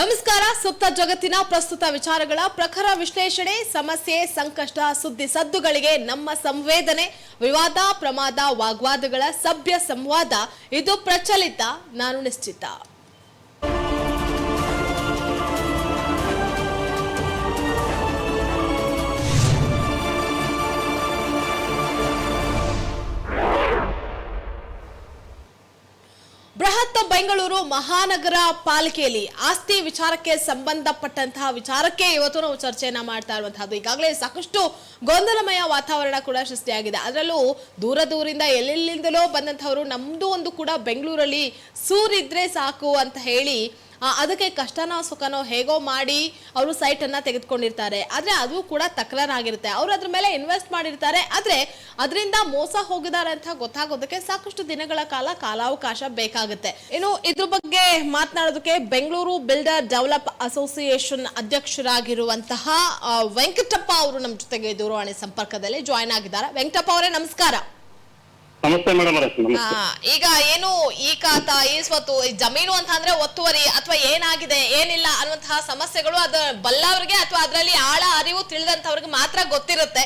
ನಮಸ್ಕಾರ. ಸುಪ್ತ ಜಗತ್ತಿನ ಪ್ರಸ್ತುತ ವಿಚಾರಗಳ ಪ್ರಖರ ವಿಶ್ಲೇಷಣೆ, ಸಮಸ್ಯೆ, ಸಂಕಷ್ಟ, ಸುದ್ದಿ ಸದ್ದುಗಳಿಗೆ ನಮ್ಮ ಸಂವೇದನೆ, ವಿವಾದ, ಪ್ರಮಾದ, ವಾಗ್ವಾದಗಳ ಸಭ್ಯ ಸಂವಾದ. ಇದು ಪ್ರಚಲಿತ, ನಾನು ನಿಶ್ಚಿತ. ಬೆಂಗಳೂರು ಮಹಾನಗರ ಪಾಲಿಕೆಯಲ್ಲಿ ಆಸ್ತಿ ವಿಚಾರಕ್ಕೆ ಸಂಬಂಧಪಟ್ಟಂತಹ ವಿಚಾರಕ್ಕೆ ಇವತ್ತು ನಾವು ಚರ್ಚೆಯನ್ನ ಮಾಡ್ತಾ ಇರುವಂತಹದ್ದು. ಈಗಾಗಲೇ ಸಾಕಷ್ಟು ಗೊಂದಲಮಯ ವಾತಾವರಣ ಕೂಡ ಸೃಷ್ಟಿಯಾಗಿದೆ. ಅದರಲ್ಲೂ ದೂರ ದೂರಿಂದ ಎಲ್ಲೆಲ್ಲಿಂದಲೋ ಬಂದಂತಹವರು ನಮ್ದು ಒಂದು ಕೂಡ ಬೆಂಗಳೂರಲ್ಲಿ ಸೂರಿದ್ರೆ ಸಾಕು ಅಂತ ಹೇಳಿ ಅದಕ್ಕೆ ಕಷ್ಟನೋ ಸುಖನೋ ಹೇಗೋ ಮಾಡಿ ಅವರು ಸೈಟ್ ಅನ್ನ ತೆಗೆದುಕೊಂಡಿರ್ತಾರೆ. ಆದರೆ ಅದು ಕೂಡ ತಕರಾರಾಗಿರುತ್ತೆ. ಅವರು ಅದ್ರ ಮೇಲೆ ಇನ್ವೆಸ್ಟ್ ಮಾಡಿರ್ತಾರೆ. ಆದರೆ ಅದರಿಂದ ಮೋಸ ಹೋಗಿದ್ದಾರೆ ಅಂತ ಗೊತ್ತಾಗೋದಕ್ಕೆ ಸಾಕಷ್ಟು ದಿನಗಳ ಕಾಲ ಕಾಲಾವಕಾಶ ಬೇಕಾಗುತ್ತೆ. ಇನ್ನು ಇದ್ರ ಬಗ್ಗೆ ಮಾತನಾಡೋದಕ್ಕೆ ಬೆಂಗಳೂರು ಬಿಲ್ಡರ್ ಡೆವಲಪ್ ಅಸೋಸಿಯೇಷನ್ ಅಧ್ಯಕ್ಷರಾಗಿರುವಂತಹ ವೆಂಕಟಪ್ಪ ಅವರು ನಮ್ಮ ಜೊತೆಗೆ ದೂರವಾಣಿ ಸಂಪರ್ಕದಲ್ಲಿ ಜಾಯ್ನ್ ಆಗಿದ್ದಾರೆ. ವೆಂಕಟಪ್ಪ ಅವರೇ, ನಮಸ್ಕಾರ. ನಮಸ್ತೆ ಮೇಡಮ್ ನಮಸ್ತೆ. ಈಗ ಏನು ಈ ಖಾತ ಈ ಸ್ವತ್ತು ಈ ಜಮೀನು ಅಂತ ಅಂದ್ರೆ ಒತ್ತುವರಿ ಅಥವಾ ಏನಾಗಿದೆ ಏನಿಲ್ಲ ಅನ್ನುವಂತಹ ಸಮಸ್ಯೆಗಳು ಅದ ಬಲ್ಲವ್ರಿಗೆ ಅಥವಾ ಅದರಲ್ಲಿ ಆಳ ಅರಿವು ತಿಳಿದಂತವ್ರಿಗೆ ಮಾತ್ರ ಗೊತ್ತಿರುತ್ತೆ.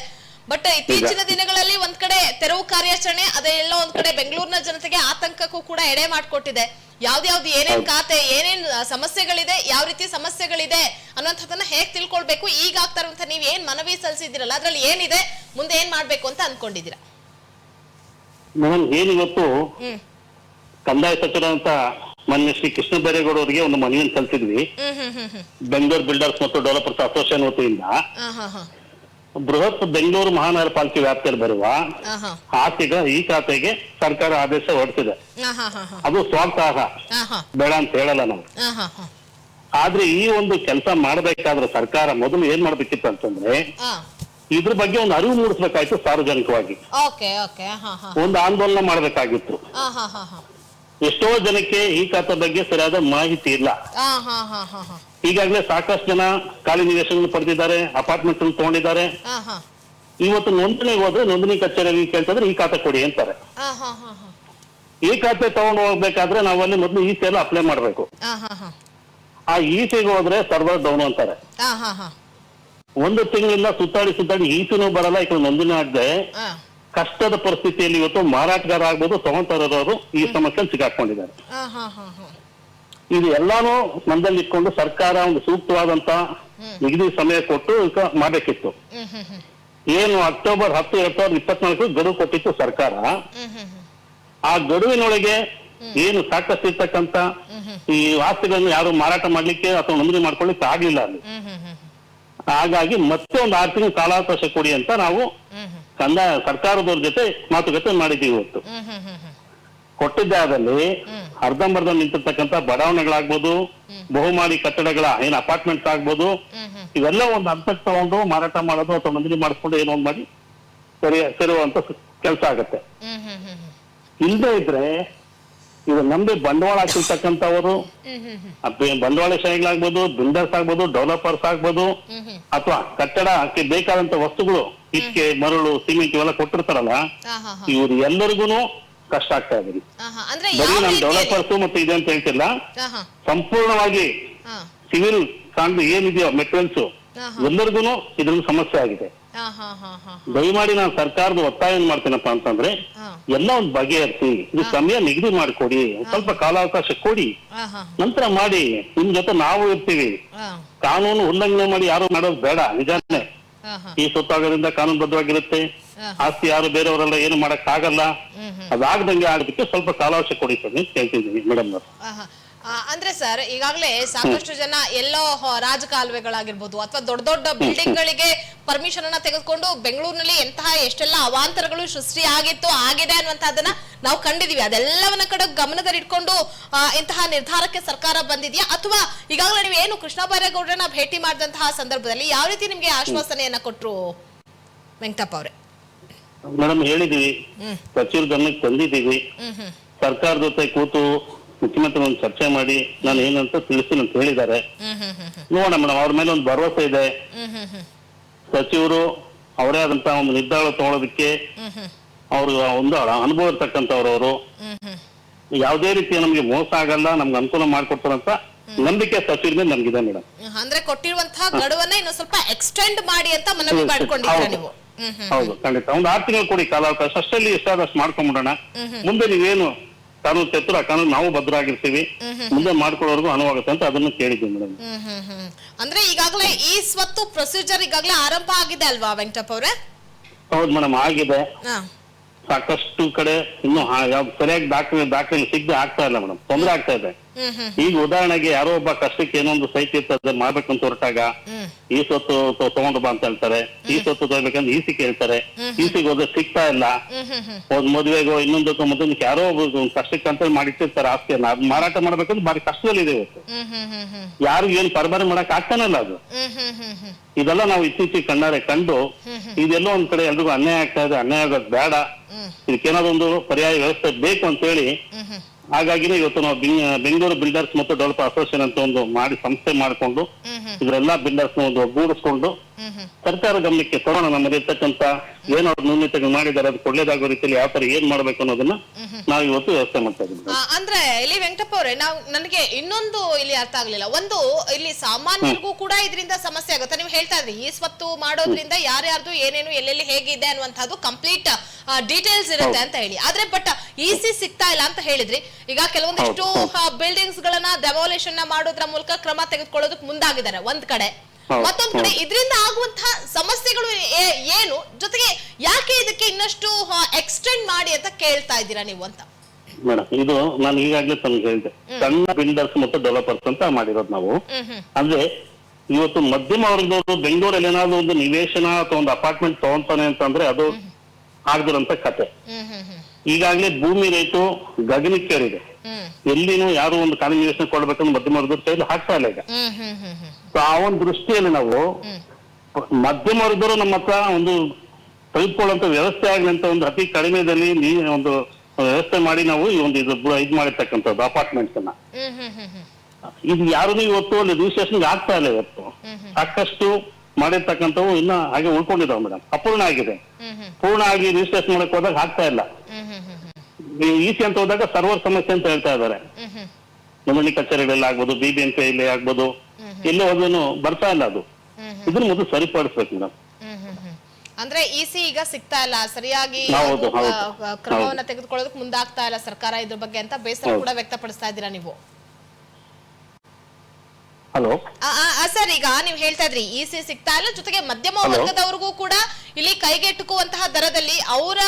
ಬಟ್ ಇತ್ತೀಚಿನ ದಿನಗಳಲ್ಲಿ ಒಂದ್ ಕಡೆ ತೆರವು ಕಾರ್ಯಾಚರಣೆ ಅದೆಲ್ಲ ಎಲ್ಲೋ ಒಂದ್ ಕಡೆ ಬೆಂಗಳೂರಿನ ಜನತೆಗೆ ಆತಂಕಕ್ಕೂ ಕೂಡ ಎಡೆ ಮಾಡಿಕೊಟ್ಟಿದೆ. ಯಾವ್ದ್ಯಾವ್ದು ಏನೇನ್ ಖಾತೆ ಏನೇನ್ ಸಮಸ್ಯೆಗಳಿದೆ ಯಾವ ರೀತಿ ಸಮಸ್ಯೆಗಳಿದೆ ಅನ್ನುವಂಥದ್ದನ್ನ ಹೇಗ್ ತಿಳ್ಕೊಳ್ಬೇಕು ಈಗ ಆಗ್ತಾ ಇರುವಂತ ನೀವ್ ಏನ್ ಮನವಿ ಸಲ್ಲಿಸಿದಿರಲ್ಲ ಅದ್ರಲ್ಲಿ ಏನಿದೆ ಮುಂದೆ ಏನ್ ಮಾಡ್ಬೇಕು ಅಂತ ಅನ್ಕೊಂಡಿದ್ದೀರಾ? ಮೇಡಮ್ ಏನಿವತ್ತು ಇವತ್ತು ಕಂದಾಯ ಸಚಿವರಂತ ಮಾನ್ಯ ಶ್ರೀ ಕೃಷ್ಣ ಬೈರೇಗೌಡ ಅವರಿಗೆ ಒಂದು ಮನವಿಯನ್ನು ಸಲ್ಲಿಸಿದ್ವಿ. ಬೆಂಗಳೂರು ಬಿಲ್ಡರ್ಸ್ ಮತ್ತು ಡೆವಲಪರ್ಸ್ ಅಸೋಸಿಯೇಷನ್ ವತಿಯಿಂದ. ಬೃಹತ್ ಬೆಂಗಳೂರು ಮಹಾನಗರ ಪಾಲಿಕೆ ವ್ಯಾಪ್ತಿಯಲ್ಲಿ ಬರುವ ಆ, ಆಸ್ತಿಗ ಈ ಖಾತೆಗೆ ಸರ್ಕಾರ ಆದೇಶ ಹೊರಡಿಸಿದೆ ಅದು ಸ್ವಾಗತಾರ್ಹ ಬೇಡ ಅಂತ ಹೇಳಲ್ಲ ನಾವು. ಆದ್ರೆ ಈ ಒಂದು ಕೆಲಸ ಮಾಡಬೇಕಾದ್ರೆ ಸರ್ಕಾರ ಮೊದಲು ಏನ್ ಮಾಡ್ಬೇಕಿತ್ತು ಅಂತಂದ್ರೆ ಇದ್ರ ಬಗ್ಗೆ ಒಂದು ಅರಿವು ಮೂಡಿಸ್ಬೇಕಾಯ್ತು ಸಾರ್ವಜನಿಕವಾಗಿ. ಓಕೆ ಓಕೆ ಹಾ ಹಾ. ಒಂದು ಆಂದೋಲನ ಮಾಡಬೇಕಾಗಿತ್ತು. ಆ, ಹಾ ಹಾ ಹಾ. ಎಷ್ಟೋ ಜನಕ್ಕೆ ಈ ಖಾತೆ ಬಗ್ಗೆ ಸರಿಯಾದ ಮಾಹಿತಿ ಇಲ್ಲ. ಆ, ಹಾ ಹಾ ಹಾ ಹಾ. ಈಗಾಗಲೇ ಸಾಕಷ್ಟು ಜನ ಖಾಲಿ ನಿವೇಶನ ಪಡೆದಿದ್ದಾರೆ ಅಪಾರ್ಟ್ಮೆಂಟ್ ತಗೊಂಡಿದ್ದಾರೆ. ಹಾ ಇವತ್ತು ನೋಂದಣಿಗೆ ಹೋದ್ರೆ ನೋಂದಣಿ ಕಚೇರಿಯಲ್ಲಿ ಕೇಳ್ತಂದ್ರೆ ಈ ಖಾತೆ ಕೊಡಿ ಅಂತಾರೆ. ಆ, ಹಾ ಹಾ ಹಾ. ಈ ಖಾತೆ ತಗೊಂಡು ಹೋಗ್ಬೇಕಾದ್ರೆ ನಾವಲ್ಲಿ ಮೊದಲು ಈ ಸೇಲ್ ಅಪ್ಲೈ ಮಾಡ್ಬೇಕು. ಆ, ಹಾ ಹಾ. ಆ ಈಸಿಗೆ ಹೋದ್ರೆ ಸರ್ವರ್ ಡೌನ್ ಅಂತಾರೆ. ಆ, ಹಾ ಹಾ. ಒಂದು ತಿಂಗಳಿಂದ ಸುತ್ತಾಡಿ ಸುತ್ತಾಡಿ ಈಚೆನೂ ಬರಲ್ಲ. ಈಗ ಕಡೆ ಕಷ್ಟದ ಪರಿಸ್ಥಿತಿಯಲ್ಲಿ ಇವತ್ತು ಮಾರಾಟಗಾರ ಆಗ್ಬೋದು ತಗೊಂತಾರವರು ಈ ಸಮಸ್ಯೆ ಸಿಗಾಕೊಂಡಿದ್ದಾರೆ ಇದು ಎಲ್ಲಾನು ಮನದಲ್ಲಿ ಇಟ್ಕೊಂಡು ಸರ್ಕಾರ ಒಂದು ಸೂಕ್ತವಾದಂತ ನಿಗದಿ ಸಮಯ ಕೊಟ್ಟು ಈಗ ಮಾಡ್ಬೇಕಿತ್ತು. ಏನು ಅಕ್ಟೋಬರ್ ಹತ್ತು ಎರಡ್ ಸಾವಿರದ ಇಪ್ಪತ್ನಾಲ್ಕು ಗಡುವು ಕೊಟ್ಟಿತ್ತು ಸರ್ಕಾರ. ಆ ಗಡುವಿನೊಳಗೆ ಏನು ಸಾಕಷ್ಟು ಇರ್ತಕ್ಕಂತ ಈ ಆಸ್ತಿಗಳನ್ನು ಯಾರು ಮಾರಾಟ ಮಾಡ್ಲಿಕ್ಕೆ ಅಥವಾ ನೋಂದಣಿ ಮಾಡ್ಕೊಳ್ಳಿಕ್ಕೆ ಆಗ್ಲಿಲ್ಲ ಅಲ್ಲಿ. ಹಾಗಾಗಿ ಮತ್ತೆ ಒಂದು ಆರು ತಿಂಗಳು ಕಾಲಾವಕಾಶ ಕೊಡಿ ಅಂತ ನಾವು ಕಂದಾಯ ಸರ್ಕಾರದವ್ರ ಜೊತೆ ಮಾತುಕತೆ ಮಾಡಿದ್ದೀವಿ ಇವತ್ತು. ಕೊಟ್ಟಿದ್ದಾದಲ್ಲಿ ಅರ್ಧಂಬರ್ಧ ನಿಂತಿರ್ತಕ್ಕಂಥ ಬಡಾವಣೆಗಳಾಗ್ಬೋದು ಬಹುಮಾಡಿ ಕಟ್ಟಡಗಳ ಏನ್ ಅಪಾರ್ಟ್ಮೆಂಟ್ಸ್ ಆಗ್ಬೋದು, ಇವೆಲ್ಲ ಒಂದು ಹಂತಕ್ಕೆ ತಗೊಂಡು ಮಾರಾಟ ಮಾಡೋದು ಅಥವಾ ನೋಂದಣಿ ಮಾಡಿಸ್ಕೊಂಡು ಏನೋ ಒಂದು ಮಾಡಿ ಸರಿ ಸೇರುವಂತ ಕೆಲಸ ಆಗತ್ತೆ. ಇಲ್ಲದೆ ಇದ್ರೆ ಇದು ನಮ್ದು ಬಂಡವಾಳ ಹಾಕಿರ್ತಕ್ಕಂಥವರು ಬಂಡವಾಳಶಾಹಿಗಳಾಗ್ಬೋದು ಬಿಲ್ಡರ್ಸ್ ಆಗ್ಬೋದು ಡೆವಲಪರ್ಸ್ ಆಗ್ಬೋದು ಅಥವಾ ಕಟ್ಟಡಕ್ಕೆ ಬೇಕಾದಂತ ವಸ್ತುಗಳು ಇಕ್ಕೆ ಮರಳು ಸಿಮೆಂಟ್ ಇವೆಲ್ಲ ಕೊಟ್ಟಿರ್ತಾರಲ್ಲ ಇವ್ರು ಎಲ್ಲರಿಗೂ ಕಷ್ಟ ಆಗ್ತಾ ಇದೆ. ಬರೀ ನಮ್ ನಾನು ಡೆವಲಪರ್ಸ್ ಮತ್ತೆ ಇದೆ ಅಂತ ಹೇಳ್ತಿಲ್ಲ. ಸಂಪೂರ್ಣವಾಗಿ ಸಿವಿಲ್ ಕಾಂಡ್ ಏನಿದೆಯೋ ಮೆಟೀರಿಯಲ್ಸ್ ಹಾ ಎಲ್ಲರಿಗೂ ಇದ್ರಲ್ಲಿ ಸಮಸ್ಯೆ ಆಗಿದೆ. ದಯಮಾಡಿ ನಾನು ಸರ್ಕಾರದ ಒತ್ತಾಯ ಏನ್ ಮಾಡ್ತೇನಪ್ಪ ಅಂತಂದ್ರೆ ಎಲ್ಲ ಒಂದು ಬಗೆಹರಿಸಿ ಇದು ಸಮಯ ನಿಗದಿ ಮಾಡಿಕೊಡಿ. ಸ್ವಲ್ಪ ಕಾಲಾವಕಾಶ ಕೊಡಿ. ನಂತರ ಮಾಡಿ. ನಿಮ್ ಜೊತೆ ನಾವು ಇರ್ತೀವಿ. ಕಾನೂನು ಉಲ್ಲಂಘನೆ ಮಾಡಿ ಯಾರು ಮಾಡೋದು ಬೇಡ ನಿಜಾನೆ. ಈ ಸೊತ್ತಾಗೋದ್ರಿಂದ ಕಾನೂನುಬದ್ಧವಾಗಿರುತ್ತೆ ಬದ್ಧವಾಗಿರುತ್ತೆ ಆಸ್ತಿ ಯಾರು ಬೇರೆಯವರೆಲ್ಲ ಏನು ಮಾಡಕ್ ಆಗಲ್ಲ ಅದಾಗದಂಗೆ ಆಗೋದಕ್ಕೆ ಸ್ವಲ್ಪ ಕಾಲಾವಕಾಶ ಕೊಡಿ ಸರ್ ಕೇಳ್ತಿದ್ದೀನಿ ಮೇಡಮ್ ಅವರು ಅಂದ್ರೆ ಸರ್ ಈಗಾಗಲೇ ಸಾಕಷ್ಟು ಜನ ಎಲ್ಲೋ ರಾಜಕಾಲುವೆಗಳಾಗಿರ್ಬೋದು ಅಥವಾ ದೊಡ್ಡ ದೊಡ್ಡ ಬಿಲ್ಡಿಂಗ್ ಗಳಿಗೆ ಪರ್ಮಿಷನ್ ಅನ್ನ ತೆಗೆದುಕೊಂಡು ಬೆಂಗಳೂರಿನಲ್ಲಿ ಎಂತಹ ಎಷ್ಟೆಲ್ಲ ಅವಾಂತರಗಳು ಸೃಷ್ಟಿ ಆಗಿತ್ತು ಆಗಿದೆ ಅನ್ನುವಂತಹದನ್ನ ನಾವು ಕಂಡಿದೀವಿ. ಅದೆಲ್ಲವನ್ನ ಕಡೆ ಗಮನದಲ್ಲಿಟ್ಕೊಂಡು ಇಂತಹ ನಿರ್ಧಾರಕ್ಕೆ ಸರ್ಕಾರ ಬಂದಿದೆಯಾ? ಅಥವಾ ಈಗಾಗಲೇ ನೀವು ಏನು ಕೃಷ್ಣ ಬೈರೇಗೌಡರನ್ನ ಭೇಟಿ ಮಾಡಿದಂತಹ ಸಂದರ್ಭದಲ್ಲಿ ಯಾವ ರೀತಿ ನಿಮ್ಗೆ ಆಶ್ವಾಸನೆಯನ್ನ ಕೊಟ್ರು ವೆಂಕಟಪ್ಪ ಅವರೇ? ಮೇಡಮ್ ಹೇಳಿದೀವಿ. ಸಚಿವರ ಗಮನಕ್ಕೆ ತಂದಿದ್ದೀವಿ. ಹ್ಮ್ ಹ್ಮ್. ಸರ್ಕಾರ ಜೊತೆ ಕೂತು ಮುಖ್ಯಮಂತ್ರಿ ಒಂದು ಚರ್ಚೆ ಮಾಡಿ ನಾನು ಏನಂತ ತಿಳಿಸ್ತೀನಿ ಅಂತ ಹೇಳಿದ್ದಾರೆ. ನೋಡೋಣ ಮೇಡಮ್ ಅವ್ರ ಮೇಲೆ ಒಂದು ಭರವಸೆ ಇದೆ. ಸಚಿವರು ಅವರೇ ಆದಂತ ಒಂದು ನಿರ್ಧಾರ ತಗೊಳ್ಳೋದಕ್ಕೆ ಅವ್ರ ಒಂದು ಅನುಭವ ಇರ್ತಕ್ಕಂಥವ್ರು ಅವರು. ಯಾವುದೇ ರೀತಿಯ ನಮ್ಗೆ ಮೋಸ ಆಗಲ್ಲ ನಮ್ಗೆ ಅನುಕೂಲ ಮಾಡ್ಕೊಡ್ತಾರಂತ ನಂಬಿಕೆ ಸಚಿವರ ಮೇಲೆ ನಮ್ಗಿದೆ ಮೇಡಮ್. ಅಂದ್ರೆ ಕೊಟ್ಟಿರುವಂತಹ ಗಡುವನ್ನ ಇನ್ನು ಸ್ವಲ್ಪ ಎಕ್ಸ್ಟೆಂಡ್ ಮಾಡಿ ಅಂತ ಮನವಿ ಮಾಡ್ಕೊಂಡಿದ್ದೀರಾ. ನೀವು? ಹೌದು ಖಂಡಿತ. ಒಂದು ಆರು ತಿಂಗಳು ಕೊಡಿ ಕಾಲಾವಕಾಶ. ಅಷ್ಟರಲ್ಲಿ ಎಷ್ಟಾದಷ್ಟು ಮಾಡ್ಕೊಂಡ್ಬಿಡೋಣ ಮುಂದೆ ನೀವೇನು ಕಾನೂನು ತೆತ್ತರು ಆ ಕಾನೂನು ನಾವು ಭದ್ರಾಗಿರ್ತೀವಿ. ಮುಂದೆ ಮಾಡ್ಕೊಳ್ಳೋರ್ಗು ಅನುವಾಗುತ್ತೆ ಅಂತ ಅದನ್ನು ಕೇಳಿದ್ವಿ ಮೇಡಮ್. ಅಂದ್ರೆ ಈಗಾಗಲೇ ಈ ಸ್ವತ್ತು ಪ್ರೊಸೀಜರ್ ಈಗಾಗಲೇ ಆರಂಭ ಆಗಿದೆ ಅಲ್ವಾ ವೆಂಕಟಪ್ಪ ಅವ್ರೆ? ಹೌದು ಮೇಡಮ್ ಆಗಿದೆ. ಸಾಕಷ್ಟು ಕಡೆ ಇನ್ನು ಸರಿಯಾಗಿ ದಾಖಲೆ ದಾಖಲೆ ಸಿಗದೆ ಆಗ್ತಾ ಇಲ್ಲ ಮೇಡಮ್. ತೊಂದರೆ ಆಗ್ತಾ ಇದೆ. ಈಗ ಉದಾಹರಣೆಗೆ ಯಾರೋ ಒಬ್ಬ ಕಷ್ಟಕ್ಕೆ ಏನೊಂದು ಸೈಟ್ ಇರ್ತದೆ ಮಾಡ್ಬೇಕಂತ ಹೊರಟಾಗ ಈ ಸೊತ್ತು ತಗೊಂಡು ಬಾ ಅಂತ ಹೇಳ್ತಾರೆ. ಈ ಸೊತ್ತು ತಗೋಬೇಕಂದ್ರೆ ಈಸಿ ಕೇಳ್ತಾರೆ. ಈಸಿಗೆ ಹೋದ್ರೆ ಸಿಗ್ತಾ ಇಲ್ಲ. ಒಂದ್ ಮದುವೆಗೋ ಇನ್ನೊಂದಕ್ಕೋ ಮತ್ತೊಂದಕ್ಕೆ ಯಾರೋ ಒಬ್ಬ ಕಷ್ಟಕ್ಕೆ ಅಂತ ಮಾಡಿಟ್ಟಿರ್ತಾರೆ ಆಸ್ತಿಯನ್ನ. ಅದ್ ಮಾರಾಟ ಮಾಡ್ಬೇಕಂದ್ರೆ ಬಾರಿ ಇವತ್ತು. ಹ್ಮ್ ಹ್ಮ್ ಹ್ಮ್ ಯಾರು ಏನ್ ಪರಬಾರಿ ಮಾಡಕ್ ಆಗ್ತಾನೆ ಇಲ್ಲ ಅದು. ಇದೆಲ್ಲ ನಾವು ಇತ್ತೀಚೆಗೆ ಕಣ್ಣಾರೆ ಕಂಡು ಇದೆಲ್ಲೋ ಒಂದ್ ಕಡೆ ಎಲ್ರಿಗೂ ಅನ್ಯಾಯ ಆಗ್ತಾ ಇದೆ. ಅನ್ಯಾಯ ಆಗೋದ್ ಬೇಡ. ಇದಕ್ಕೇನಾದ್ರು ಒಂದು ಪರ್ಯಾಯ ವ್ಯವಸ್ಥೆ ಬೇಕು ಅಂತ ಹೇಳಿ ಹಾಗಾಗಿನೇ ಇವತ್ತು ನಾವು ಬೆಂಗ್- ಬೆಂಗಳೂರು ಬಿಲ್ಡರ್ಸ್ ಮತ್ತು ಡೆವಲಪರ್ ಅಸೋಸಿಯೇಷನ್ ಅಂತ ಒಂದು ಮಾಡಿ ಸಂಸ್ಥೆ ಮಾಡಿಕೊಂಡು ಇದ್ರೆಲ್ಲಾ ಇವರೆಲ್ಲ ಬಿಲ್ಡರ್ಸ್ ಒಂದು ಒಗ್ಗೂಡಿಸ್ಕೊಂಡು ಸರ್ಕಾರ ಗಮನಕ್ಕೆ ತರೋಣ ನಮ್ಮಲ್ಲಿರ್ತಕ್ಕಂತ ಏನೋ ನ್ಯೂನತೆಗಳು ಮಾಡಿದ್ದಾರೆ ಅದು ಒಳ್ಳೇದಾಗೋ ರೀತಿಯಲ್ಲಿ ಯಾವ ತರ ಏನ್ ಮಾಡ್ಬೇಕು ಅನ್ನೋದನ್ನ ನಾವು ಇವತ್ತು ವ್ಯವಸ್ಥೆ ಮಾಡ್ತಾ ಇದ್ದೀವಿ. ಅಂದ್ರೆ ಇಲ್ಲಿ ವೆಂಕಟಪ್ಪ ಅವರೇ ನಾವು ನನಗೆ ಇನ್ನೊಂದು ಇಲ್ಲಿ ಅರ್ಥ ಆಗ್ಲಿಲ್ಲ. ಒಂದು ಇಲ್ಲಿ ಸಾಮಾನ್ಯರಿಗೂ ಕೂಡ ಇದರಿಂದ ಸಮಸ್ಯೆ ಆಗುತ್ತೆ. ನೀವು ಹೇಳ್ತಾ ಇದ್ರಿ ಈ ಸ್ವತ್ತು ಮಾಡೋದ್ರಿಂದ ಯಾರ್ಯಾರ್ದು ಏನೇನು ಎಲ್ಲೆಲ್ಲಿ ಹೇಗಿದೆ ಅನ್ನುವಂಥದ್ದು ಕಂಪ್ಲೀಟ್ ಡೀಟೇಲ್ಸ್ ಇರುತ್ತೆ ಅಂತ ಹೇಳಿ. ಆದ್ರೆ ಬಟ್ ಈಸಿ ಸಿಗ್ತಾ ಇಲ್ಲ ಅಂತ ಹೇಳಿದ್ರಿ ಈಗ ಕೆಲವೊಂದಿಷ್ಟು ಬಿಲ್ಡಿಂಗ್ಸ್ ಗಳನ್ನ ಡೆಮಾಲೇಷನ್ ಮಾಡೋದ್ರ ಮೂಲಕ ಕ್ರಮ ತೆಗೆದುಕೊಳ್ಳೋದಕ್ಕೆ ಮುಂದಾಗಿದ್ದಾರೆ. ಒಂದ್ ಕಡೆ. ಮತ್ತೊಂದ್ ಕಡೆ ಇದರಿಂದ ಆಗುವಂತಹ ಸಮಸ್ಯೆಗಳು ಏನು? ಜೊತೆಗೆ ಯಾಕೆ ಇದಕ್ಕೆ ಇನ್ನಷ್ಟು ಎಕ್ಸ್ಟೆಂಡ್ ಮಾಡಿ ಅಂತ ಕೇಳ್ತಾ ಇದ್ದೀರಾ ನೀವು ಅಂತ? ಮೇಡಮ್ ಇದು ನಾನು ಈಗಾಗಲೇ ತಮ್ಗೆ ಹೇಳಿದೆ ಸಣ್ಣ ಬಿಲ್ಡರ್ಸ್ ಮತ್ತು ಡೆವಲಪರ್ಸ್ ಅಂತ ಮಾಡಿರೋದು ನಾವು. ಅಂದ್ರೆ ಇವತ್ತು ಮಧ್ಯಮ ವರ್ಗದವರು ಬೆಂಗಳೂರಲ್ಲಿ ಏನಾದ್ರು ಒಂದು ನಿವೇಶನ ಅಥವಾ ಒಂದು ಅಪಾರ್ಟ್ಮೆಂಟ್ ತಗೊಂತಾನೆ ಅಂತಂದ್ರೆ ಅದು ಆಗದಿರಂತ ಕತೆ. ಈಗಾಗಲೇ ಭೂಮಿ ರೇಟು ಗಗನಕ್ಕೇರಿದೆ ಎಲ್ಲಿನೂ ಯಾರು ಒಂದು ಕಾನೂನು ನಿವೇಶನ ಕೊಡ್ಬೇಕಂದ್ರೆ ಮಧ್ಯಮ ವರ್ಗದ ಕೈಲಿ ಹಾಕ್ತಾ ಇಲ್ಲ ಈಗ. ಸೊ ಆ ಒಂದು ದೃಷ್ಟಿಯಲ್ಲಿ ನಾವು ಮಧ್ಯಮ ವರ್ಗದವರು ನಮ್ಮ ಹತ್ರ ಒಂದು ತೆಗೆದುಕೊಳ್ಳುವಂತ ವ್ಯವಸ್ಥೆ ಆಗಲಿ ಅಂತ ಒಂದು ಅತಿ ಕಡಿಮೆದಲ್ಲಿ ನೀ ಒಂದು ವ್ಯವಸ್ಥೆ ಮಾಡಿ ನಾವು ಈ ಒಂದು ಇದು ಇದು ಮಾಡಿರ್ತಕ್ಕಂಥದ್ದು ಅಪಾರ್ಟ್ಮೆಂಟ್ಸ್ ಅನ್ನ. ಇದು ಯಾರು ಇವತ್ತು ಅಲ್ಲಿ ರಿಜಿಸ್ಟ್ರೇಷನ್ ಆಗ್ತಾ ಇಲ್ಲ ಇವತ್ತು. ಸಾಕಷ್ಟು ಮಾಡಿರ್ತಕ್ಕಂಥವು ಇನ್ನ ಹಾಗೆ ಉಳ್ಕೊಂಡಿದಾವೆ ಮೇಡಮ್ ಅಪೂರ್ಣ ಆಗಿದೆ. ಪೂರ್ಣ ಆಗಿ ರಿಜಿಸ್ಟ್ರೇಷನ್ ಮಾಡಕ್ ಹೋದಾಗ ಆಗ್ತಾ ಇಲ್ಲ. ಇಸಿ ಈಸಿ ಅಂತ ಹೋದಾಗ ಸರ್ವರ್ ಸಮಸ್ಯೆ ಅಂತ ಹೇಳ್ತಾ ಇದ್ದಾರೆ. ನೋಂದಣಿ ಕಚೇರಿಗಳಲ್ಲಿ ಆಗ್ಬೋದು ಬಿ ಬಿ ಎಂ ಇಲ್ಲಿ ಆಗ್ಬೋದು. ಎಲ್ಲೇ ಹೋದ್ರೂ ಬರ್ತಾ ಇಲ್ಲ ಅದು. ಇದನ್ನ ಮೊದಲು ಸರಿಪಡಿಸ್ಬೇಕು ಮೇಡಮ್ ಅಂದ್ರೆ ಇ ಸಿ ಅಂದ್ರೆ ಇಸಿ ಈಗ ಸಿಗ್ತಾ ಇಲ್ಲ. ಸರಿಯಾಗಿ ಕ್ರಮವನ್ನ ತೆಗೆದುಕೊಳ್ಳೋದಕ್ಕೆ ಮುಂದಾಗ್ತಾ ಇಲ್ಲ ಸರ್ಕಾರ ಇದ್ರ ಬಗ್ಗೆ ಅಂತ ಬೇಸರ ಕೂಡ ವ್ಯಕ್ತಪಡಿಸ್ತಾ ಇದ್ದೀರಾ ನೀವು? ಹಲೋ. ಸರ್ ಈಗ ನೀವು ಹೇಳ್ತಾ ಇದ್ರಿ ಇಸಿ ಸಿಗ್ತಾ ಇಲ್ಲ. ಜೊತೆಗೆ ಮಧ್ಯಮ ವರ್ಗದವರಿಗೂ ಕೂಡ ಇಲ್ಲಿ ಕೈಗೆಟುಕುವಂತಹ ದರದಲ್ಲಿ ಅವರ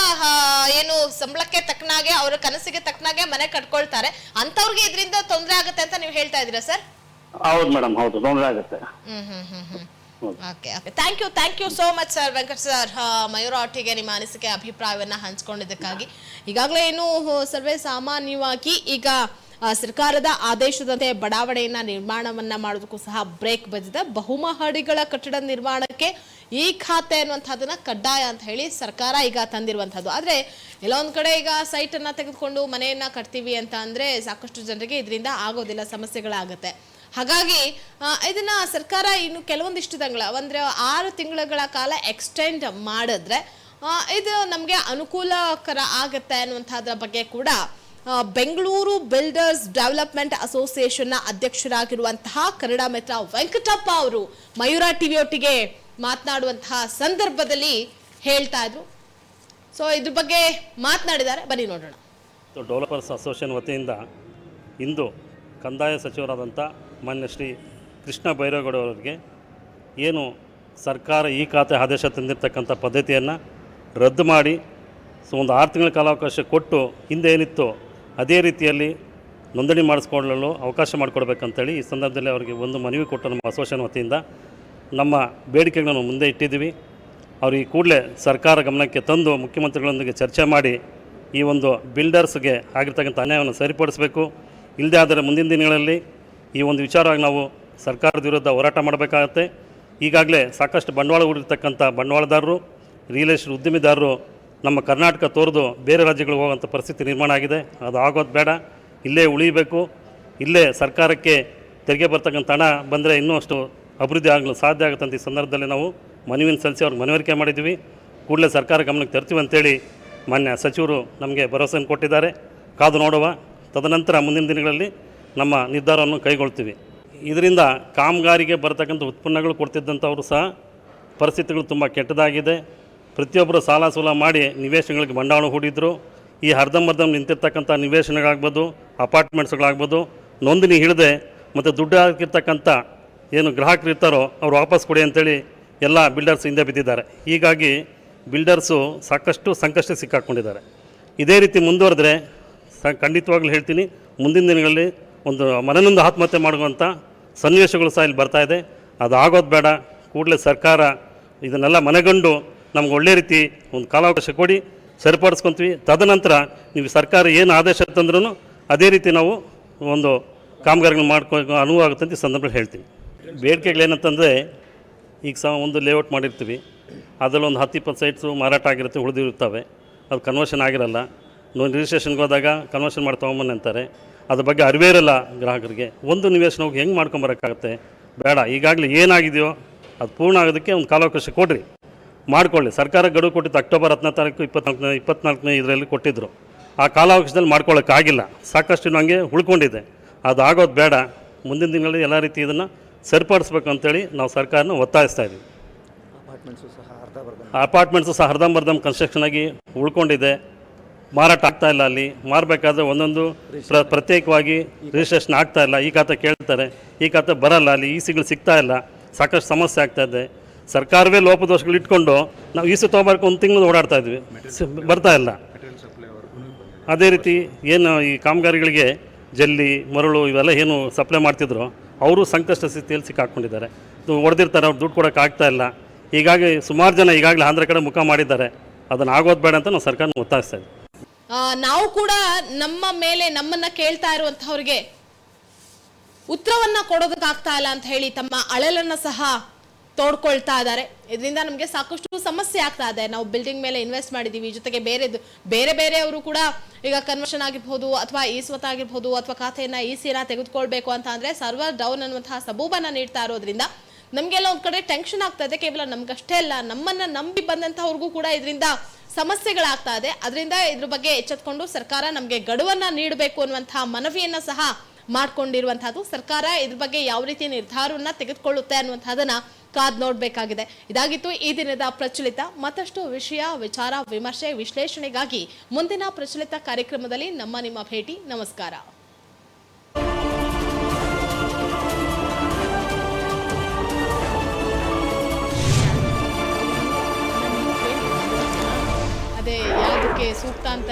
ಏನು ಸಂಬಳಕ್ಕೆ ತಕ್ಕನಾಗೆ ಅವರ ಕನಸಿಗೆ ತಕ್ಕನಾಗೆ ಮನೆ ಕಟ್ಕೊಳ್ತಾರೆ. ಅಂತವ್ರಿಗೆ ಇದರಿಂದ ತೊಂದರೆ ಆಗುತ್ತೆ ಅಂತ ನೀವು ಹೇಳ್ತಾ ಇದೀರಾ ಸರ್? ಹೌದು ಮೇಡಮ್ ಹೌದು ತೊಂದರೆ ಆಗುತ್ತೆ. Hmm hmm hmm hmm. Okay okay thank you thank you so much sir Venkat sir Mayura ಆಟಿಗೆ ನಿಮ್ಮ ಅನಿಸಿಕೆ ಅಭಿಪ್ರಾಯವನ್ನ ಹಂಚ್ಕೊಂಡಿದ್ದಕ್ಕಾಗಿ. ಈಗಾಗಲೇ ಏನು ಸರ್ವೇ ಸಾಮಾನ್ಯವಾಗಿ ಈಗ ಸರ್ಕಾರದ ಆದೇಶದಂತೆ ಬಡಾವಣೆಯನ್ನ ನಿರ್ಮಾಣವನ್ನ ಮಾಡೋದಕ್ಕೂ ಸಹ ಬ್ರೇಕ್ ಬಂದಿದೆ. ಬಹುಮಹಡಿಗಳ ಕಟ್ಟಡ ನಿರ್ಮಾಣಕ್ಕೆ ಈ ಖಾತೆ ಅನ್ನುವಂಥದ್ದನ್ನ ಕಡ್ಡಾಯ ಅಂತ ಹೇಳಿ ಸರ್ಕಾರ ಈಗ ತಂದಿರುವಂಥದ್ದು. ಆದ್ರೆ ಎಲ್ಲೊಂದ್ ಕಡೆ ಈಗ ಸೈಟ್ ಅನ್ನ ತೆಗೆದುಕೊಂಡು ಮನೆಯನ್ನ ಕಟ್ತೀವಿ ಅಂತ ಅಂದ್ರೆ ಸಾಕಷ್ಟು ಜನರಿಗೆ ಇದರಿಂದ ಆಗೋದಿಲ್ಲ, ಸಮಸ್ಯೆಗಳಾಗುತ್ತೆ. ಹಾಗಾಗಿ ಇದನ್ನ ಸರ್ಕಾರ ಇನ್ನು ಕೆಲವೊಂದಿಷ್ಟು ತಿಂಗಳ ಅಂದ್ರೆ ಆರು ತಿಂಗಳ ಕಾಲ ಎಕ್ಸ್ಟೆಂಡ್ ಮಾಡಿದ್ರೆ ಇದು ನಮಗೆ ಅನುಕೂಲಕರ ಆಗತ್ತೆ ಅನ್ನುವಂಥದ್ರ ಬಗ್ಗೆ ಕೂಡ ಬೆಂಗಳೂರು ಬಿಲ್ಡರ್ಸ್ ಡೆವಲಪ್ಮೆಂಟ್ ಅಸೋಸಿಯೇಷನ್ನ ಅಧ್ಯಕ್ಷರಾಗಿರುವಂತಹ ಕನ್ನಡ ಮಿತ್ರ ವೆಂಕಟಪ್ಪ ಅವರು ಮಯೂರ ಟಿವಿಯೊಟ್ಟಿಗೆ ಮಾತನಾಡುವಂತಹ ಸಂದರ್ಭದಲ್ಲಿ ಹೇಳ್ತಾ ಇದ್ರು. ಸೊ ಇದ್ರ ಬಗ್ಗೆ ಮಾತನಾಡಿದ್ದಾರೆ. ಬನ್ನಿ ನೋಡೋಣ. ಡೆವಲಪರ್ಸ್ ಅಸೋಸಿಯೇಷನ್ ವತಿಯಿಂದ ಇಂದು ಕಂದಾಯ ಸಚಿವರಾದಂಥ ಮಾನ್ಯ ಶ್ರೀ ಕೃಷ್ಣ ಬೈರೇಗೌಡ ಅವರಿಗೆ ಏನು ಸರ್ಕಾರ ಈ ಖಾತೆ ಆದೇಶ ತಂದಿರತಕ್ಕಂಥ ಪದ್ಧತಿಯನ್ನು ರದ್ದು ಮಾಡಿ, ಸೊ, ಒಂದು ಆರು ತಿಂಗಳ ಕಾಲಾವಕಾಶ ಕೊಟ್ಟು ಹಿಂದೆ ಏನಿತ್ತು ಅದೇ ರೀತಿಯಲ್ಲಿ ನೋಂದಣಿ ಮಾಡಿಸ್ಕೊಳ್ಳಲು ಅವಕಾಶ ಮಾಡಿಕೊಡ್ಬೇಕಂತೇಳಿ ಈ ಸಂದರ್ಭದಲ್ಲಿ ಅವರಿಗೆ ಒಂದು ಮನವಿ ಕೊಟ್ಟು ನಮ್ಮ ಅಸೋಸಿಯೇಷನ್ ವತಿಯಿಂದ ನಮ್ಮ ಬೇಡಿಕೆಗಳನ್ನು ಮುಂದೆ ಇಟ್ಟಿದ್ದೀವಿ. ಅವರು ಈ ಕೂಡಲೇ ಸರ್ಕಾರ ಗಮನಕ್ಕೆ ತಂದು ಮುಖ್ಯಮಂತ್ರಿಗಳೊಂದಿಗೆ ಚರ್ಚೆ ಮಾಡಿ ಈ ಒಂದು ಬಿಲ್ಡರ್ಸ್ಗೆ ಆಗಿರ್ತಕ್ಕಂಥ ಅನ್ಯಾಯವನ್ನು ಸರಿಪಡಿಸಬೇಕು. ಇಲ್ಲದೇ ಆದರೆ ಮುಂದಿನ ದಿನಗಳಲ್ಲಿ ಈ ಒಂದು ವಿಚಾರವಾಗಿ ನಾವು ಸರ್ಕಾರದ ವಿರುದ್ಧ ಹೋರಾಟ ಮಾಡಬೇಕಾಗತ್ತೆ. ಈಗಾಗಲೇ ಸಾಕಷ್ಟು ಬಂಡವಾಳ ಹೂಡಿರ್ತಕ್ಕಂಥ ಬಂಡವಾಳದಾರರು ರಿಯಲ್ ಎಸ್ಟೇಟ್ ಉದ್ಯಮಿದಾರರು ನಮ್ಮ ಕರ್ನಾಟಕ ತೋರಿದು ಬೇರೆ ರಾಜ್ಯಗಳಿಗೆ ಹೋಗುವಂಥ ಪರಿಸ್ಥಿತಿ ನಿರ್ಮಾಣ ಆಗಿದೆ. ಅದು ಆಗೋದು ಬೇಡ. ಇಲ್ಲೇ ಉಳಿಬೇಕು. ಇಲ್ಲೇ ಸರ್ಕಾರಕ್ಕೆ ತೆರಿಗೆ ಬರ್ತಕ್ಕಂಥ ಹಣ ಬಂದರೆ ಇನ್ನೂ ಅಷ್ಟು ಅಭಿವೃದ್ಧಿ ಆಗಲು ಸಾಧ್ಯ ಆಗುತ್ತಂತ ಈ ಸಂದರ್ಭದಲ್ಲಿ ನಾವು ಮನವಿನ ಸಲ್ಲಿಸಿ ಅವ್ರಿಗೆ ಮನವರಿಕೆ ಮಾಡಿದ್ದೀವಿ ಕೂಡಲೇ ಸರ್ಕಾರ ಗಮನಕ್ಕೆ ತರ್ತೀವಿ ಅಂತೇಳಿ ಮಾನ್ಯ ಸಚಿವರು ನಮಗೆ ಭರವಸೆಯನ್ನು ಕೊಟ್ಟಿದ್ದಾರೆ. ಕಾದು ನೋಡುವ. ತದನಂತರ ಮುಂದಿನ ದಿನಗಳಲ್ಲಿ ನಮ್ಮ ನಿರ್ಧಾರವನ್ನು ಕೈಗೊಳ್ತೀವಿ. ಇದರಿಂದ ಕಾಮಗಾರಿಗೆ ಬರತಕ್ಕಂಥ ಉತ್ಪನ್ನಗಳು ಕೊಡ್ತಿದ್ದಂಥವರು ಸಹ ಪರಿಸ್ಥಿತಿಗಳು ತುಂಬ ಕೆಟ್ಟದಾಗಿದೆ. ಪ್ರತಿಯೊಬ್ಬರು ಸಾಲ ಸೂಲ ಮಾಡಿ ನಿವೇಶನಗಳಿಗೆ ಬಂಡವಾಳ ಹೂಡಿದ್ರು. ಈ ಅರ್ಧಂಬರ್ಧಂ ನಿಂತಿರ್ತಕ್ಕಂಥ ನಿವೇಶನಗಳಾಗ್ಬೋದು, ಅಪಾರ್ಟ್ಮೆಂಟ್ಸ್ಗಳಾಗ್ಬೋದು, ನೋಂದಣಿ ಹಿಡಿದೆ ಮತ್ತು ದುಡ್ಡು ಹಾಕಿರ್ತಕ್ಕಂಥ ಏನು ಗ್ರಾಹಕರು ಇರ್ತಾರೋ ಅವ್ರು ವಾಪಸ್ ಕೊಡಿ ಅಂತೇಳಿ ಎಲ್ಲ ಬಿಲ್ಡರ್ಸ್ ಹಿಂದೆ ಬಿದ್ದಿದ್ದಾರೆ. ಹೀಗಾಗಿ ಬಿಲ್ಡರ್ಸು ಸಾಕಷ್ಟು ಸಂಕಷ್ಟ ಸಿಕ್ಕಾಕ್ಕೊಂಡಿದ್ದಾರೆ ಇದೇ ರೀತಿ ಮುಂದುವರೆದ್ರೆ ಸ ಖಂಡಿತವಾಗ್ಲೂ ಹೇಳ್ತೀನಿ, ಮುಂದಿನ ದಿನಗಳಲ್ಲಿ ಒಂದು ಮನನೊಂದು ಆತ್ಮಹತ್ಯೆ ಮಾಡುವಂಥ ಸನ್ನಿವೇಶಗಳು ಸಹ ಇಲ್ಲಿ ಬರ್ತಾ ಇದೆ. ಅದು ಆಗೋದು ಬೇಡ, ಕೂಡಲೇ ಸರ್ಕಾರ ಇದನ್ನೆಲ್ಲ ಮನೆಗಂಡು ನಮ್ಗೆ ಒಳ್ಳೆ ರೀತಿ ಒಂದು ಕಾಲಾವಕಾಶ ಕೊಡಿ, ಸರಿಪಡಿಸ್ಕೊತೀವಿ. ತದನಂತರ ನೀವು ಸರ್ಕಾರ ಏನು ಆದೇಶ ತಂದ್ರೂ ಅದೇ ರೀತಿ ನಾವು ಒಂದು ಕಾಮಗಾರಿಗಳು ಮಾಡ್ಕೊ, ಅನುವು ಆಗುತ್ತೆ ಅಂತ ಈ ಸಂದರ್ಭದಲ್ಲಿ ಹೇಳ್ತೀನಿ ಬೇಡಿಕೆಗಳೇನಂತಂದರೆ ಈಗ ಸಹ ಒಂದು ಲೇಔಟ್ ಮಾಡಿರ್ತೀವಿ. ಅದರಲ್ಲಿ ಒಂದು ಹತ್ತು ಇಪ್ಪತ್ತು ಸೈಟ್ಸು ಮಾರಾಟ ಆಗಿರುತ್ತೆ ಉಳಿದಿರುತ್ತವೆ ಅದು ಕನ್ವರ್ಷನ್ ಆಗಿರಲ್ಲ. ನೋಡಿ ರಿಜಿಸ್ಟ್ರೇಷನ್ಗೆ ಹೋದಾಗ ಕನ್ವರ್ಷನ್ ಮಾಡಿ ತೊಗೊಂಬನ್ನಿ ಅಂತಾರೆ. ಅದ್ರ ಬಗ್ಗೆ ಅರಿವೇ ಇರಲ್ಲ ಗ್ರಾಹಕರಿಗೆ. ಒಂದು ನಿವೇಶನ ಹೋಗಿ ಹೆಂಗೆ ಮಾಡ್ಕೊಂಬರೋಕ್ಕಾಗತ್ತೆ? ಬೇಡ. ಈಗಾಗಲೇ ಏನಾಗಿದೆಯೋ ಅದು ಪೂರ್ಣ ಆಗೋದಕ್ಕೆ ಒಂದು ಕಾಲಾವಕಾಶ ಕೊಡಿರಿ. ಮಾಡ್ಕೊಳ್ಳಿ. ಸರ್ಕಾರ ಗಡುವು ಕೊಟ್ಟಿದ್ದು ಅಕ್ಟೋಬರ್ ಹತ್ತನೇ ತಾರೀಕು ಇಪ್ಪತ್ನಾಲ್ಕನೇ ಇಪ್ಪತ್ನಾಲ್ಕನೇ ಇದರಲ್ಲಿ ಕೊಟ್ಟಿದ್ದರು ಆ ಕಾಲಾವಕಾಶದಲ್ಲಿ ಮಾಡ್ಕೊಳ್ಳೋಕ್ಕಾಗಿಲ್ಲ ಸಾಕಷ್ಟು ಇನ್ನು ಹಂಗೆ ಉಳ್ಕೊಂಡಿದೆ. ಅದು ಆಗೋದು ಬೇಡ. ಮುಂದಿನ ದಿನಗಳಲ್ಲಿ ಎಲ್ಲ ರೀತಿ ಇದನ್ನು ಸರಿಪಡಿಸ್ಬೇಕು ಅಂತೇಳಿ ನಾವು ಸರ್ಕಾರನ ಒತ್ತಾಯಿಸ್ತಾ ಇದ್ದೀವಿ. ಅಪಾರ್ಟ್ಮೆಂಟ್ಸು ಸಹ ಅರ್ಧಂಬರ್ಧಂ ಕನ್ಸ್ಟ್ರಕ್ಷನ್ ಆಗಿ ಉಳ್ಕೊಂಡಿದೆ. ಮಾರಾಟ ಆಗ್ತಾ ಇಲ್ಲ ಅಲ್ಲಿ. ಮಾರಬೇಕಾದ್ರೆ ಒಂದೊಂದು ಪ್ರ ಪ್ರತ್ಯೇಕವಾಗಿ ರಿಜಿಸ್ಟ್ರೇಷನ್ ಆಗ್ತಾ ಇಲ್ಲ. ಈ ಖಾತೆ ಕೇಳ್ತಾರೆ. ಈ ಖಾತೆ ಬರಲ್ಲ. ಅಲ್ಲಿ ಈ ಸಿಗಳು ಸಿಗ್ತಾ ಇಲ್ಲ. ಸಾಕಷ್ಟು ಸಮಸ್ಯೆ ಆಗ್ತಾ ಇದೆ. ಸರ್ಕಾರವೇ ಲೋಪದೋಷಗಳು ಇಟ್ಕೊಂಡು ನಾವು ಈಸು ತೊಗೊಬಾರ್ಕ ಒಂದು ತಿಂಗಳು ಓಡಾಡ್ತಾ ಇದ್ವಿ. ಬರ್ತಾ ಇಲ್ಲ. ಅದೇ ರೀತಿ ಏನು ಈ ಕಾಮಗಾರಿಗಳಿಗೆ ಜಲ್ಲಿ, ಮರಳು ಇವೆಲ್ಲ ಏನು ಸಪ್ಲೈ ಮಾಡ್ತಿದ್ರು, ಅವರು ಸಂಕಷ್ಟ ಸ್ಥಿತಿಯಲ್ಲಿ ಸಿಕ್ಕಾಕೊಂಡಿದ್ದಾರೆ. ಹೊಡೆದಿರ್ತಾರೆ ಅವ್ರು ದುಡ್ಡು ಕೊಡೋಕೆ ಆಗ್ತಾ ಇಲ್ಲ. ಹೀಗಾಗಿ ಸುಮಾರು ಜನ ಈಗಾಗಲೇ ಆಂಧ್ರ ಕಡೆ ಮುಖ ಮಾಡಿದ್ದಾರೆ. ಅದನ್ನು ಆಗೋದು ಬೇಡ ಅಂತ ನಾವು ಸರ್ಕಾರ ಒತ್ತಾಯಿಸ್ತಾ ಇದ್ದೀವಿ. ನಾವು ಕೂಡ ನಮ್ಮ ಮೇಲೆ ನಮ್ಮನ್ನ ಕೇಳ್ತಾ ಇರುವಂತಹವ್ರಿಗೆ ಉತ್ತರವನ್ನ ಕೊಡೋದಕ್ಕಾಗ್ತಾ ಇಲ್ಲ ಅಂತ ಹೇಳಿ ತಮ್ಮ ಅಳಲನ್ನ ಸಹ ತೋಡ್ಕೊಳ್ತಾ ಇದ್ದಾರೆ. ಇದರಿಂದ ನಮಗೆ ಸಾಕಷ್ಟು ಸಮಸ್ಯೆ ಆಗ್ತಾ ಇದೆ. ನಾವು ಬಿಲ್ಡಿಂಗ್ ಮೇಲೆ ಇನ್ವೆಸ್ಟ್ ಮಾಡಿದ್ದೀವಿ ಜೊತೆಗೆ ಬೇರೆ ಬೇರೆ ಬೇರೆಯವರು ಕೂಡ ಈಗ ಕನ್ವರ್ಷನ್ ಆಗಿರ್ಬೋದು ಅಥವಾ ಈ ಸ್ವತಃ ಆಗಿರ್ಬೋದು ಅಥವಾ ಖಾತೆಯನ್ನು ಈ ಸಿನ ತೆಗೆದುಕೊಳ್ಬೇಕು ಅಂತ ಅಂದರೆ ಸರ್ವರ್ ಡೌನ್ ಅನ್ನುವಂತಹ ಸಬೂಬನ್ನು ನೀಡ್ತಾ ಇರೋದ್ರಿಂದ ನಮಗೆಲ್ಲ ಒಂದು ಕಡೆ ಟೆನ್ಷನ್ ಆಗ್ತಾ ಇದೆ. ಕೇವಲ ನಮ್ಗಷ್ಟೇ ಅಲ್ಲ, ನಮ್ಮನ್ನು ನಂಬಿ ಬಂದಂಥವ್ರಿಗೂ ಕೂಡ ಇದರಿಂದ ಸಮಸ್ಯೆಗಳಾಗ್ತಾ ಇದೆ. ಅದರಿಂದ ಇದ್ರ ಬಗ್ಗೆ ಎಚ್ಚೆತ್ಕೊಂಡು ಸರ್ಕಾರ ನಮಗೆ ಗಡುವನ್ನು ನೀಡಬೇಕು ಅನ್ನುವಂತಹ ಮನವಿಯನ್ನು ಸಹ ಮಾಡ್ಕೊಂಡಿರುವಂತಹದ್ದು. ಸರ್ಕಾರ ಇದ್ರ ಬಗ್ಗೆ ಯಾವ ರೀತಿ ನಿರ್ಧಾರವನ್ನ ತೆಗೆದುಕೊಳ್ಳುತ್ತೆ ಅನ್ನುವಂಥದ್ದನ್ನ ಕಾದ್ ನೋಡ್ಬೇಕಾಗಿದೆ. ಇದಾಗಿತ್ತು ಈ ದಿನದ ಪ್ರಚಲಿತ ಮತ್ತಷ್ಟು ವಿಷಯ ವಿಚಾರ ವಿಮರ್ಶೆ ವಿಶ್ಲೇಷಣೆಗಾಗಿ ಮುಂದಿನ ಪ್ರಚಲಿತ ಕಾರ್ಯಕ್ರಮದಲ್ಲಿ ನಮ್ಮ ನಿಮ್ಮ ಭೇಟಿ. ನಮಸ್ಕಾರ. ಅದೇ ಯಾವುದಕ್ಕೆ ಸೂಕ್ತ ಅಂತ